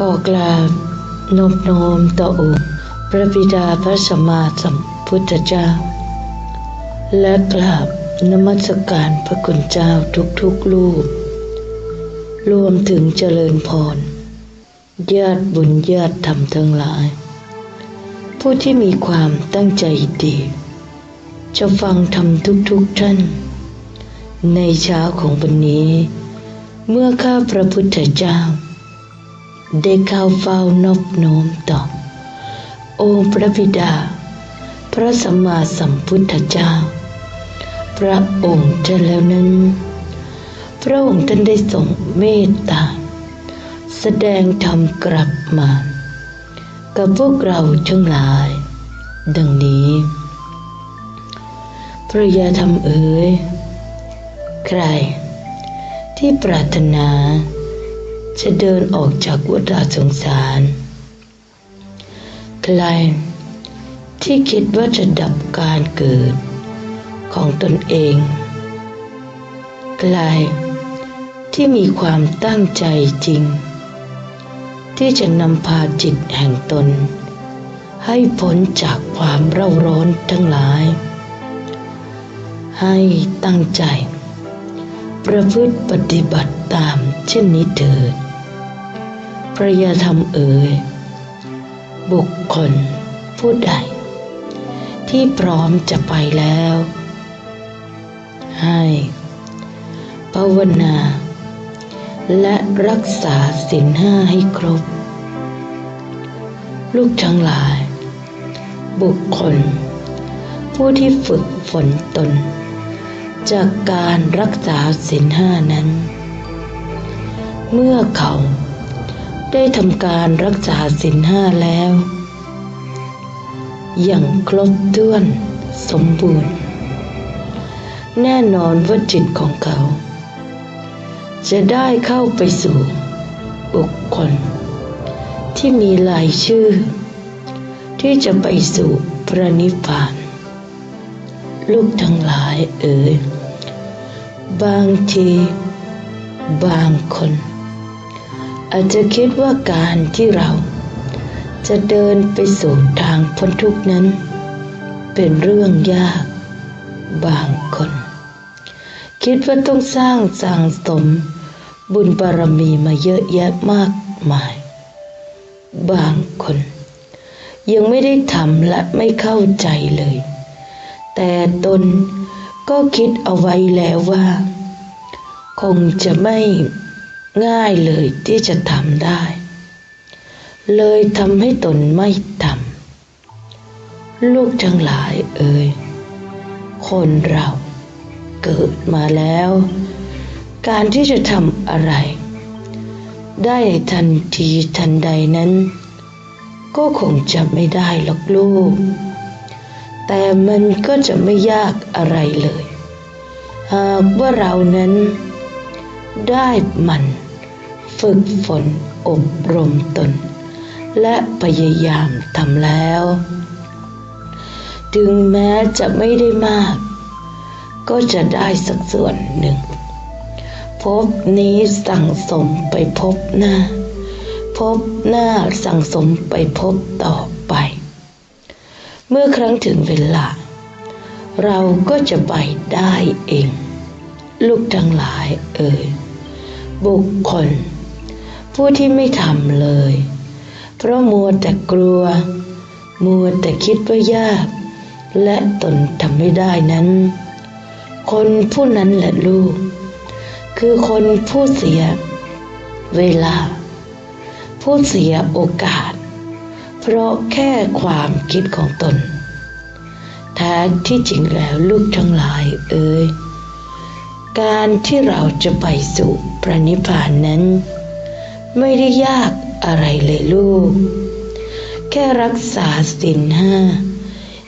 ก็กราบนบน้อมต่อองค์พระบิดาพระสัมมาสัมพุทธเจ้า และกราบนมัสการพระคุณเจ้าทุกๆรูป รวมถึงเจริญพรญาติบุญญาติธรรมทั้งหลาย ผู้ที่มีความตั้งใจดี จะฟังธรรมทุกๆท่าน ในเช้าของวันนี้ เมื่อข้าพระพุทธเจ้า ได้เข้าเฝ้านอบน้อมต่อ องค์พระบิดา พระสัมมาสัมพุทธเจ้า พระองค์ท่านแล้วนั้น พระองค์ท่านได้ทรงเมตตา แสดงธรรมกลับมา กับพวกเราทั้งหลาย ดังนี้พระยาธรรมเอ๋ยใครที่ปรารถนา จะเดินออกจากวัฏสงสาร ใคร ที่คิดว่าจะดับการเกิดของตนเอง ใคร ที่มีความตั้งใจจริง ที่จะนำพาจิตแห่งตน ให้พ้นจากความเร่าร้อนทั้งหลาย ให้ตั้งใจประพฤติปฏิบัติตามเช่นนี้เถิด พระยาธรรมเอ๋ยบุคคลผู้ใด ที่พร้อมจะไปแล้ว ให้ภาวนา และรักษาศีลห้าให้ครบ ลูกทั้งหลาย บุคคล ผู้ที่ฝึกฝนตน จากการรักษาศีลห้านั้น เมื่อเขา ได้ทำการรักษาศีลห้าแล้ว อย่างครบถ้วนสมบูรณ์ แน่นอนว่าจิตของเขา จะได้เข้าไปสู่บุคคล ที่มีรายชื่อ ที่จะไปสู่พระนิพพาน ลูกทั้งหลายเอ๋ยบางที บางคน อาจจะคิดว่าการที่เราจะเดินไปสู่ทางพ้นทุกนั้น เป็นเรื่องยากบางคน คิดว่าต้องสร้างสั่งสม บุญบารมีมาเยอะแยะมากมาย บางคน ยังไม่ได้ทำและไม่เข้าใจเลย แต่ตนก็คิดเอาไว้แล้วว่า คงจะไม่ ง่ายเลยที่จะทำได้ เลยทำให้ตนไม่ทำลูกทั้งหลายเอ่ยคนเราเกิดมาแล้ว การที่จะทำอะไร ได้ทันทีทันใดนั้น ก็คงจะไม่ได้หรอกลูก แต่มันก็จะไม่ยากอะไรเลย หากว่าเรานั้นได้มัน ฝึกฝนอบรมตน และพยายามทำแล้ว ถึงแม้จะไม่ได้มาก ก็จะได้สักส่วนหนึ่ง พบนี้สั่งสมไปพบหน้า พบหน้าสั่งสมไปพบต่อไป เมื่อครั้งถึงเวลา เราก็จะไปได้เอง ลูกทั้งหลายเอ่ยบุคคล ผู้ที่ไม่ทำเลย เพราะมัวแต่กลัว มัวแต่คิดว่ายาก และตนทำไม่ได้นั้น คนผู้นั้นแหละลูก คือคนผู้เสีย เวลา ผู้เสียโอกาส เพราะแค่ความคิดของตนแท้ที่จริงแล้วลูกทั้งหลายเอ่ยการที่เราจะไปสู่พระนิพพานนั้น ไม่ได้ยากอะไรเลยลูก แค่รักษาศีลห้า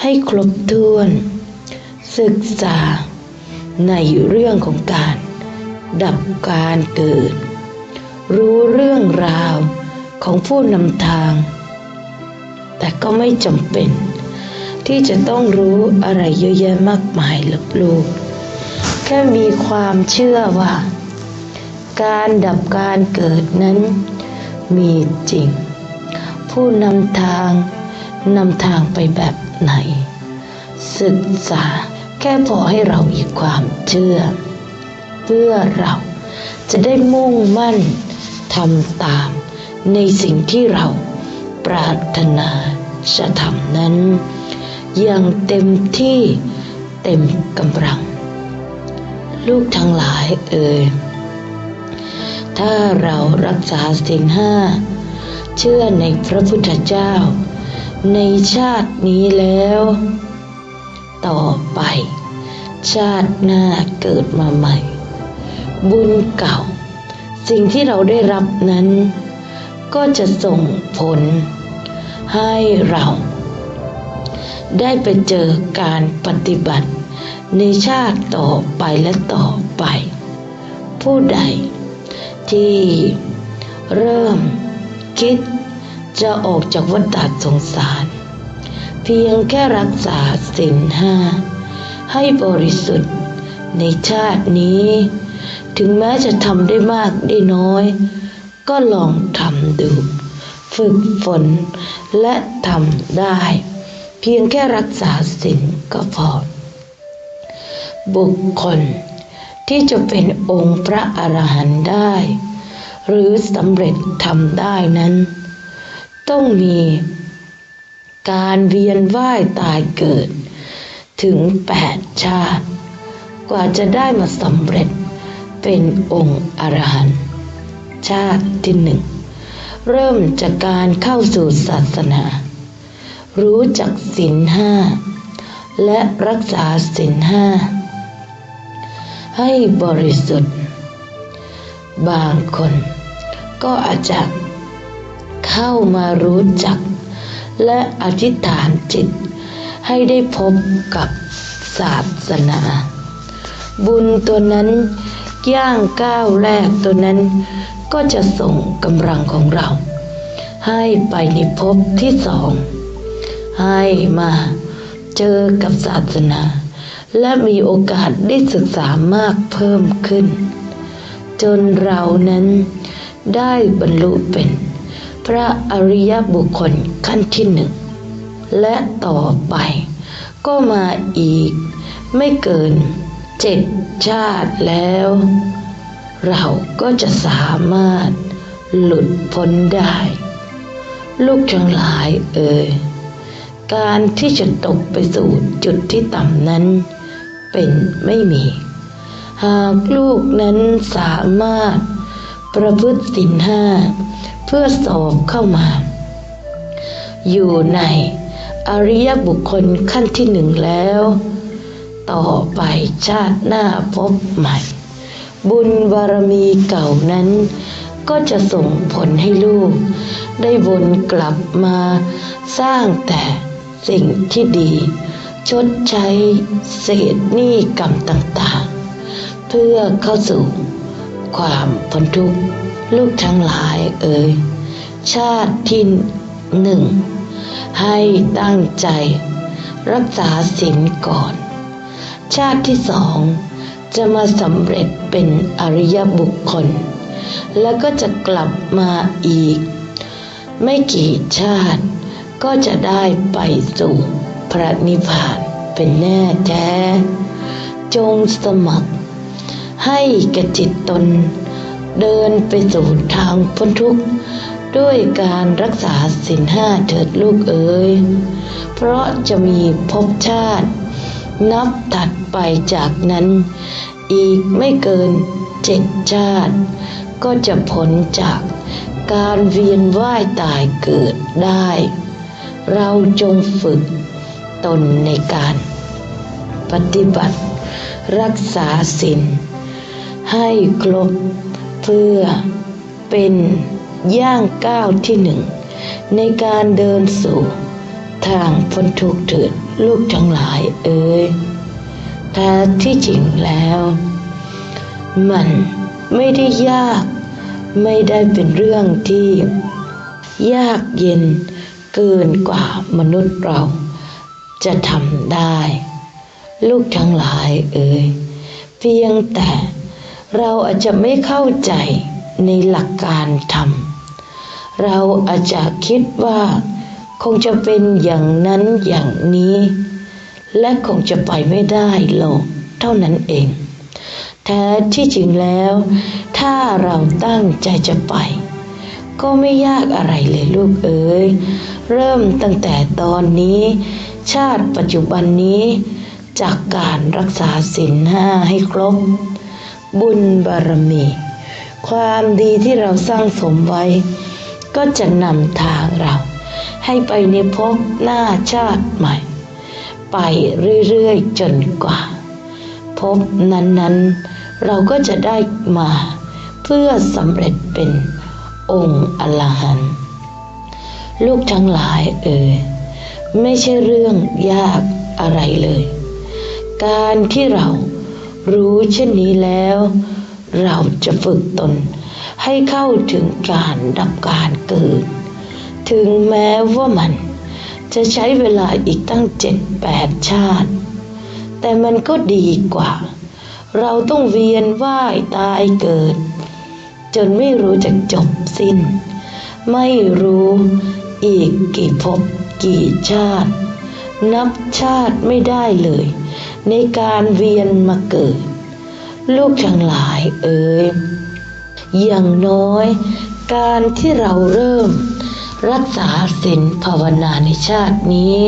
ให้ครบถ้วน ศึกษาในเรื่องของการ ดับการเกิด รู้เรื่องราวของผู้นำทาง แต่ก็ไม่จำเป็น ที่จะต้องรู้อะไรเยอะแยะมากมายหรอกลูก แค่มีความเชื่อว่า การดับการเกิดนั้น มีจริง ผู้นำทางนำทางไปแบบไหน ศึกษาแค่พอให้เรามีความเชื่อ เพื่อเราจะได้มุ่งมั่นทำตามในสิ่งที่เราปรารถนาจะทำนั้น อย่างเต็มที่เต็มกำลัง ลูกทั้งหลายเอ่ย ถ้าเรารักษาสิ่งห้า เชื่อในพระพุทธเจ้า ในชาตินี้แล้ว ต่อไป ชาติหน้าเกิดมาใหม่ บุญเก่า สิ่งที่เราได้รับนั้น ก็จะส่งผล ให้เรา ได้ไปเจอการปฏิบัติ ในชาติต่อไปและต่อไป ผู้ใด ที่เริ่มคิดจะออกจากวัฏสงสาร เพียงแค่รักษาศีลห้าให้บริสุทธิ์ในชาตินี้ ถึงแม้จะทำได้มากได้น้อย ก็ลองทำดู ฝึกฝนและทำได้ เพียงแค่รักษาศีลก็พอบุคคล ที่จะเป็นองค์พระอรหันต์ได้ หรือสำเร็จทำได้นั้น ต้องมีการเวียนว่ายตายเกิด ถึงแปดชาติ กว่าจะได้มาสำเร็จเป็นองค์อรหันต์ชาติที่หนึ่งเริ่มจากการเข้าสู่ศาสนา รู้จักศีลห้าและรักษาศีลห้า ให้บริสุทธิ์ บางคนก็อาจจะเข้ามารู้จัก และอธิษฐานจิต ให้ได้พบกับศาสนา บุญตัวนั้นย่างก้าวแรกตัวนั้น ก็จะส่งกำลังของเรา ให้ไปในภพที่สอง ให้มาเจอกับศาสนา และมีโอกาสได้ศึกษามากเพิ่มขึ้น จนเรานั้นได้บรรลุเป็น พระอริยบุคคลขั้นที่หนึ่ง และต่อไปก็มาอีกไม่เกินเจ็ดชาติแล้ว เราก็จะสามารถหลุดพ้นได้ ลูกทั้งหลายเอ่ยการที่จะตกไปสู่จุดที่ต่ำนั้น เป็นไม่มี หากลูกนั้นสามารถประพฤติสินห้าเพื่อสอบเข้ามา อยู่ในอริยบุคคลขั้นที่หนึ่งแล้ว ต่อไปชาติหน้าพบใหม่ บุญบารมีเก่านั้น ก็จะส่งผลให้ลูก ได้วนกลับมาสร้างแต่สิ่งที่ดี ชดใช้เศษหนี้กรรมต่างๆ เพื่อเข้าสู่ความพ้นทุกข์ลูกทั้งหลายเอ่ยชาติที่หนึ่งให้ตั้งใจ รักษาศีลก่อน ชาติที่สองจะมาสำเร็จเป็นอริยบุคคล แล้วก็จะกลับมาอีก ไม่กี่ชาติก็จะได้ไปสู่ พระนิพพานเป็นแน่แท้ จงสมัคร ให้กระจิตตน เดินไปสู่ทางพ้นทุกข์ ด้วยการรักษาศีลห้าเถิดลูกเอ๋ยเพราะจะมีภพชาติ นับถัดไปจากนั้น อีกไม่เกินเจ็ดชาติ ก็จะพ้นจากการเวียนว่ายตายเกิดได้ เราจงฝึก ตนในการ ปฏิบัติรักษาศีลให้ครบเพื่อเป็นย่างก้าวที่หนึ่ง ในการเดินสู่ทางพ้นทุกข์เถิดลูกทั้งหลายเอ่ยแท้ที่จริงแล้ว มันไม่ได้ยาก ไม่ได้เป็นเรื่องที่ ยากเย็นเกินกว่ามนุษย์เรา จะทำได้ ลูกทั้งหลายเอ่ยเพียงแต่เราอาจจะไม่เข้าใจในหลักการทำเราอาจจะคิดว่า คงจะเป็นอย่างนั้นอย่างนี้ และคงจะไปไม่ได้หรอกเท่านั้นเองแท้ที่จริงแล้ว ถ้าเราตั้งใจจะไป ก็ไม่ยากอะไรเลยลูกเอ๋ยเริ่มตั้งแต่ตอนนี้ ชาติปัจจุบันนี้ จากการรักษาศีลห้าให้ครบ บุญบารมี ความดีที่เราสร้างสมไว้ ก็จะนำทางเรา ให้ไปในภพหน้าชาติใหม่ ไปเรื่อยๆจนกว่าพบนั้นๆ เราก็จะได้มาเพื่อสำเร็จเป็นองค์อรหันต์ลูกทั้งหลายเอ่ย ไม่ใช่เรื่องยากอะไรเลย การที่เรารู้เช่นนี้แล้ว เราจะฝึกตนให้เข้าถึงการดับการเกิด ถึงแม้ว่ามันจะใช้เวลาอีกตั้งเจ็ดแปดชาติ แต่มันก็ดีกว่า เราต้องเวียนว่ายตายเกิด จนไม่รู้จักจบสิ้น ไม่รู้อีกกี่ภพ กี่ชาติ นับชาติไม่ได้เลย ในการเวียนมาเกิด ลูกทั้งหลายเอ๋ยอย่างน้อย การที่เราเริ่ม รักษาศีลภาวนาในชาตินี้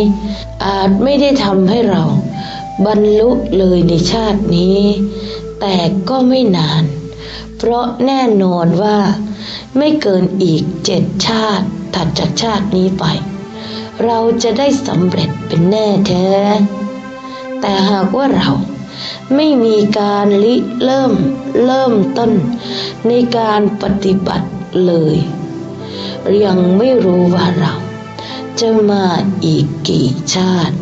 อาจไม่ได้ทำให้เราบรรลุเลยในชาตินี้ แต่ก็ไม่นาน เพราะแน่นอนว่า ไม่เกินอีกเจ็ดชาติถัดจากชาตินี้ไป เราจะได้สำเร็จเป็นแน่แท้ แต่หากว่าเราไม่มีการลิเริ่มเริ่มต้นในการปฏิบัติเลย ยังไม่รู้ว่าเราจะมาอีกกี่ชาติ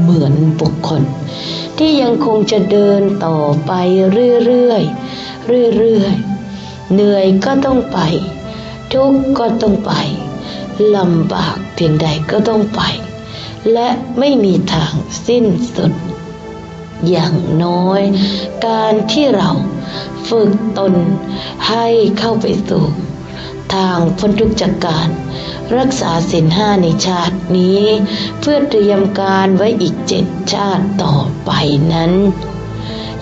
เหมือนบุคคล ที่ยังคงจะเดินต่อไปเรื่อยๆเรื่อยๆเหนื่อยก็ต้องไป ทุกข์ก็ต้องไป ลำบากเพียงใดก็ต้องไป และไม่มีทางสิ้นสุด อย่างน้อย การที่เราฝึกตนให้เข้าไปสู่ทางพ้นทุกข์จากการ รักษาศีลห้าในชาตินี้ เพื่อเตรียมการไว้อีกเจ็ดชาติต่อไปนั้น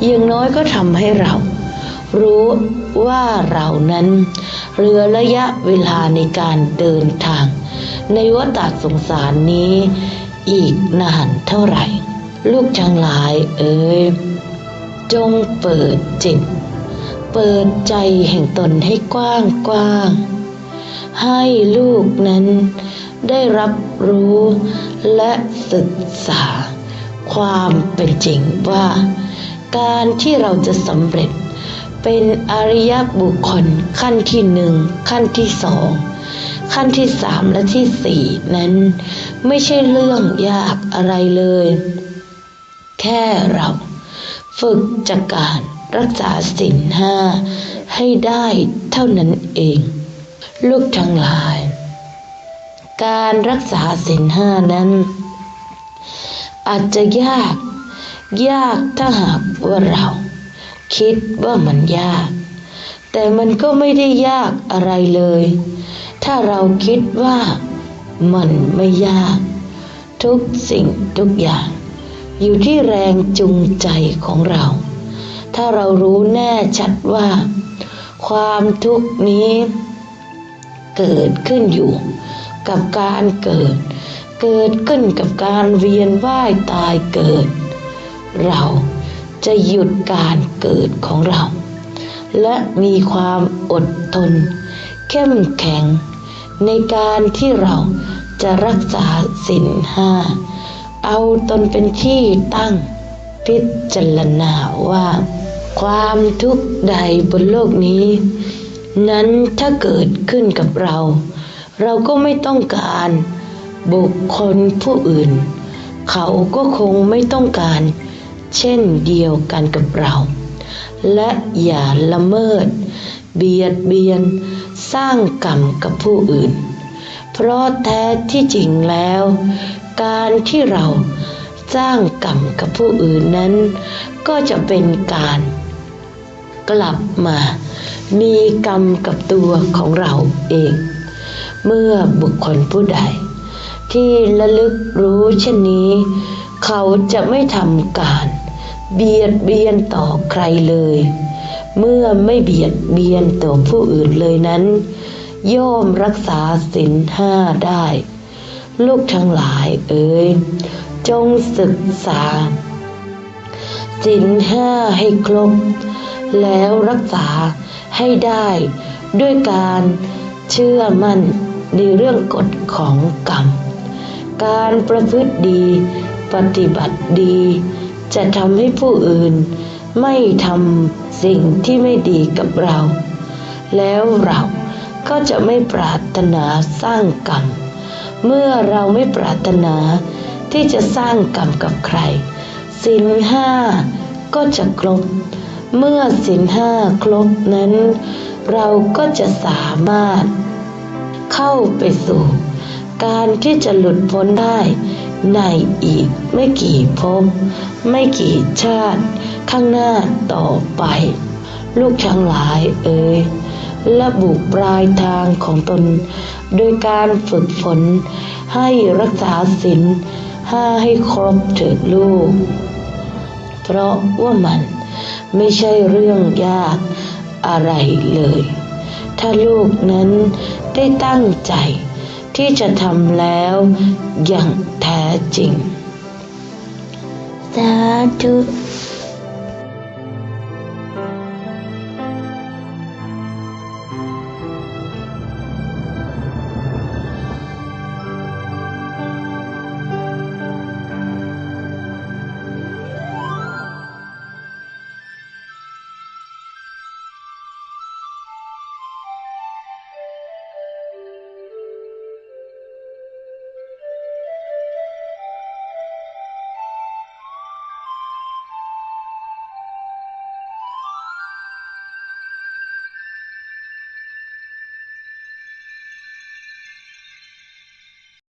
อย่างน้อยก็ทำให้เรา รู้ว่าเรานั้น เหลือระยะเวลาในการเดินทาง ในวัฏสงสารนี้ อีกนานเท่าไหร่ ลูกทั้งหลายเอ๋ยจงเปิดจิต เปิดใจแห่งตนให้กว้างกว้าง ให้ลูกนั้นได้รับรู้และศึกษา ความเป็นจริงว่า การที่เราจะสำเร็จ เป็นอริยบุคคลขั้นที่หนึ่งขั้นที่สองขั้นที่สามและที่สี่นั้น ไม่ใช่เรื่องยากอะไรเลย แค่เราฝึกจากการรักษาศีลห้าให้ได้เท่านั้นเอง ลูกทั้งหลาย การรักษาศีลห้านั้น อาจจะยาก ยากถ้าหากว่าเรา คิดว่ามันยาก แต่มันก็ไม่ได้ยากอะไรเลย ถ้าเราคิดว่ามันไม่ยาก ทุกสิ่งทุกอย่าง อยู่ที่แรงจูงใจของเรา ถ้าเรารู้แน่ชัดว่า ความทุกนี้ เกิดขึ้นอยู่กับการเกิด เกิดขึ้นกับการเวียนว่ายตายเกิด เรา จะหยุดการเกิดของเรา และมีความอดทน เข้มแข็ง ในการที่เราจะรักษาศีลห้า เอาตนเป็นที่ตั้ง พิจารณาว่า ความทุกข์ใดบนโลกนี้ นั้นถ้าเกิดขึ้นกับเรา เราก็ไม่ต้องการบุคคลผู้อื่น เขาก็คงไม่ต้องการ เช่นเดียวกันกับเรา และอย่าละเมิด เบียดเบียน สร้างกรรมกับผู้อื่น เพราะแท้ที่จริงแล้ว การที่เราสร้างกรรมกับผู้อื่นนั้น ก็จะเป็นการ กลับมา มีกรรมกับตัวของเราเอง เมื่อบุคคลผู้ใด ที่ระลึกรู้เช่นนี้ เขาจะไม่ทำการ เบียดเบียนต่อใครเลย เมื่อไม่เบียดเบียนต่อผู้อื่นเลยนั้น ย่อมรักษาศีลห้าได้ ลูกทั้งหลายเอ๋ยจงศึกษาศีลห้าให้ครบ แล้วรักษาให้ได้ด้วยการเชื่อมั่นในเรื่องกฎของกรรม การประพฤติดี ปฏิบัติดี จะทำให้ผู้อื่นไม่ทำสิ่งที่ไม่ดีกับเรา แล้วเราก็จะไม่ปรารถนาสร้างกรรม เมื่อเราไม่ปรารถนาที่จะสร้างกรรมกับใครศีลห้าก็จะครบ เมื่อศีลห้าครบนั้น เราก็จะสามารถ เข้าไปสู่ การที่จะหลุดพ้นได้ ในอีกไม่กี่ภพไม่กี่ชาติ ข้างหน้าต่อไป ลูกทั้งหลายเอ่ยระบุปลายทางของตน โดยการฝึกฝน ให้รักษาศีลห้าให้ครบเถิดลูก เพราะว่ามันไม่ใช่เรื่องยากอะไรเลย ถ้าลูกนั้นได้ตั้งใจ ที่จะทำแล้วอย่างแท้จริง สาธุ